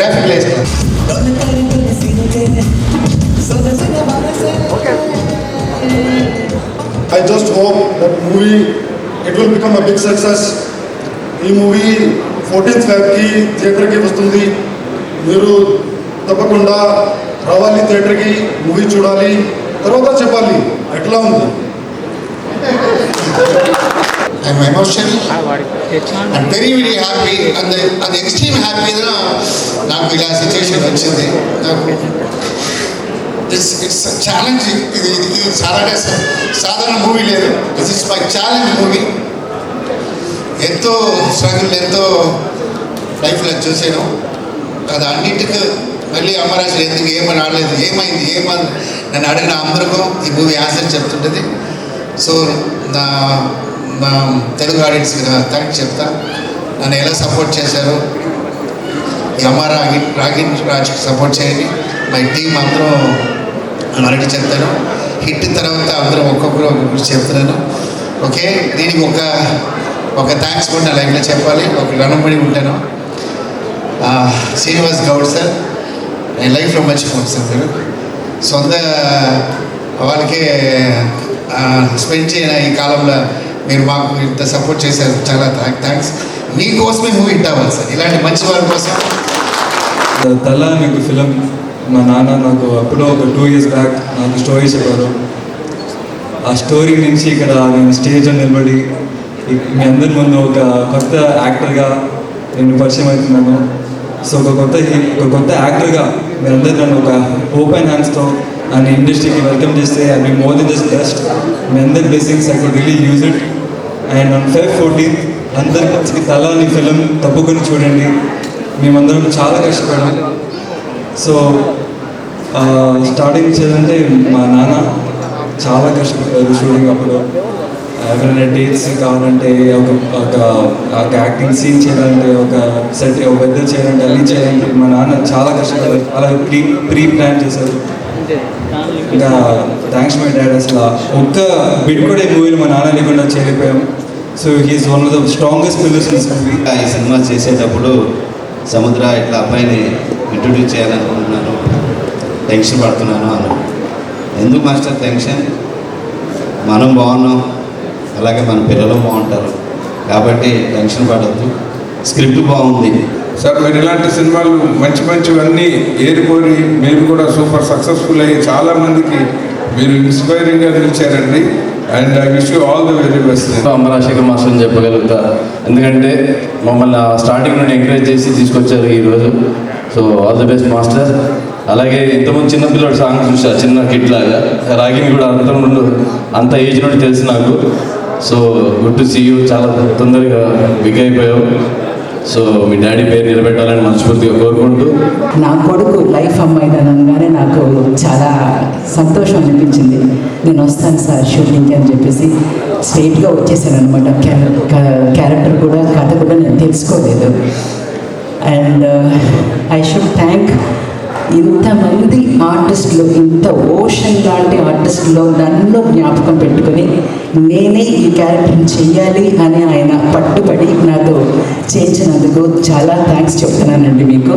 Graphic లేస్తారు I just hope that movie it will become a big success. ఈ movie fourteenth ఫ్యాబ్కి థియేటర్కి వస్తుంది. మీరు తప్పకుండా రావాలి థియేటర్కి మూవీ చూడాలి. తర్వాత చెప్పాలి ఎట్లా ఉంది? I'm and very very happy. And the, and the extreme happy నాకు ఇలా సిచ్యువేషన్ వచ్చింది. నాకు ఇట్స్ ఇట్స్ ఛాలెంజింగ్ ఇది ఇది ఇది చాలా సా- సాధారణ మూవీ లేదు. This is my challenge movie. ఎంతో స్ట్రగుల్ ఎంతో లైఫ్లో చూసాను అది అన్నిటికీ మళ్ళీ అమ్మరాజు ఎందుకు ఏమని ఆడలేదు. ఏమైంది ఏమని నన్ను అడిగిన అందరికీ ఈ మూవీ ఆన్సర్ చెప్తుంటుంది సో నా నా తెలుగు ఆడియన్స్కి థ్యాంక్స్ చెప్తా. నన్ను ఎలా సపోర్ట్ చేశారు? ఈ రాగి రాగిన్ రాజుకి సపోర్ట్ చేయండి. మై టీం అందరం మరటి చెప్తాను హిట్ తర్వాత అందరం ఒక్కొక్కరు ఒక్కొక్కరు చెప్తున్నాను. ఓకే? దీనికి ఒక ఒక థ్యాంక్స్ కూడా నా లైఫ్లో చెప్పాలి. ఒక రుణపడి ఉంటాను. శ్రీనివాస్ గౌడ్ సార్. నేను లైఫ్లో మర్చిపోను సార్ మీరు. సొంత వాళ్ళకే స్పెండ్ చేయన ఈ కాలంలో మీరు మాకు ఇంత సపోర్ట్ చేశారు. చాలా థ్యాంక్స్. మీకోసమే మూవీ హిట్ సార్. ఇలాంటి మంచి వారి కోసం. తల మీకు ఫిలం మా నాన్న నాకు అప్పుడు ఒక టూ ఇయర్స్ బ్యాక్ నాకు స్టోరీ చెప్పారు. ఆ స్టోరీ నుంచి ఇక్కడ నేను స్టేజ్లో నిలబడి మీ అందరి ముందు ఒక కొత్త యాక్టర్గా నేను పరిచయం అవుతున్నాను. సో ఒక కొత్త హీ- ఒక కొత్త యాక్టర్గా మీరందరూ నన్ను ఒక ఓపెన్ హ్యాండ్స్తో నన్ను ఇండస్ట్రీకి వెల్కమ్ చేస్తే I be more than just best మీ అందరి blessings I could really use it and on five fourteen అందరికి తల అని ఫిలిం తప్పుకొని చూడండి. మేమందరం చాలా కష్టపడాం సో స్టార్టింగ్ చేయాలంటే మా నాన్న చాలా కష్టపడ్డారు షూటింగ్ అప్పుడు. ఎవరైనా డేట్స్ కావాలంటే ఒక ఒక ఒక యాక్టింగ్ సీన్ చేయాలంటే ఒక సెట్ ఒక వెదర్ చేయాలంటే అన్ని చేయాలంటే మా నాన్న చాలా కష్టపడ్డారు. చాలా ప్రీ ప్రీ ప్లాన్ చేశారు ఇంకా థ్యాంక్స్ మై డాడ్ అసలు ఒక్క బిడ్ కూడా ఈ మూవీలో మా నాన్న లేకుండా చేరిపోయాం so he's one of the strongest pillars in movie ఈ సినిమా చేసేటప్పుడు సముద్ర ఇట్లా అబ్బాయిని ఇంట్రొడ్యూస్ చేయాలనుకుంటున్నాను. టెన్షన్ పడుతున్నాను అన్నాడు. ఎందుకు మాస్టర్ టెన్షన్ మనం బాగున్నాం. అలాగే మన పిల్లలు బాగుంటారు. కాబట్టి టెన్షన్ పడద్దు. స్క్రిప్ట్ బాగుంది. సార్ మీరు ఇలాంటి సినిమాలు మంచి మంచివన్నీ ఏరుకోరి మీరు కూడా సూపర్ సక్సెస్ఫుల్ అయ్యి చాలా మందికి మీరు ఇన్స్పైరింగ్గా నిలిచారండి. And I wish you all the very best Amarasekhar master అని చెప్పగలుగుతా. ఎందుకంటే మమ్మల్ని స్టార్టింగ్ నుండి ఎంకరేజ్ చేసి తీసుకొచ్చారు ఈరోజు so all the best master. అలాగే ఇంతకుముందు చిన్నపిల్లడు సాంగ్ చూసా చిన్న కిట్ లాగా. రాగిని కూడా అంత ముందు అంత ఏజ్ నుండి తెలుసు నాకు. So good to see you చాలా తొందరగా బిగ్ అయిపోయావు. సో మీ డాడీ పేరు నిలబెట్టాలని మనస్ఫూర్తిగా కోరుకుంటూ నా కొడుకు లైఫ్ అమ్మాయి అనగానే నాకు చాలా సంతోషం అనిపించింది. నేను వస్తాను సార్ షూటింగ్కి అని చెప్పేసి స్ట్రైట్గా వచ్చేసాను అనమాట. క్యారెక్టర్ కూడా కథ కూడా నేను తెలుసుకోలేదు. అండ్ ఐ షుడ్ థ్యాంక్ ఇంతమంది ఆర్టిస్టులు ఇంత ఓషన్ లాంటి ఆర్టిస్టులో నన్ను జ్ఞాపకం పెట్టుకొని నేనే ఈ క్యారెక్టర్ని చెయ్యాలి అని ఆయన పట్టుబడి నాతో చేయించినందుకు చాలా థ్యాంక్స్ చెప్తున్నానండి మీకు.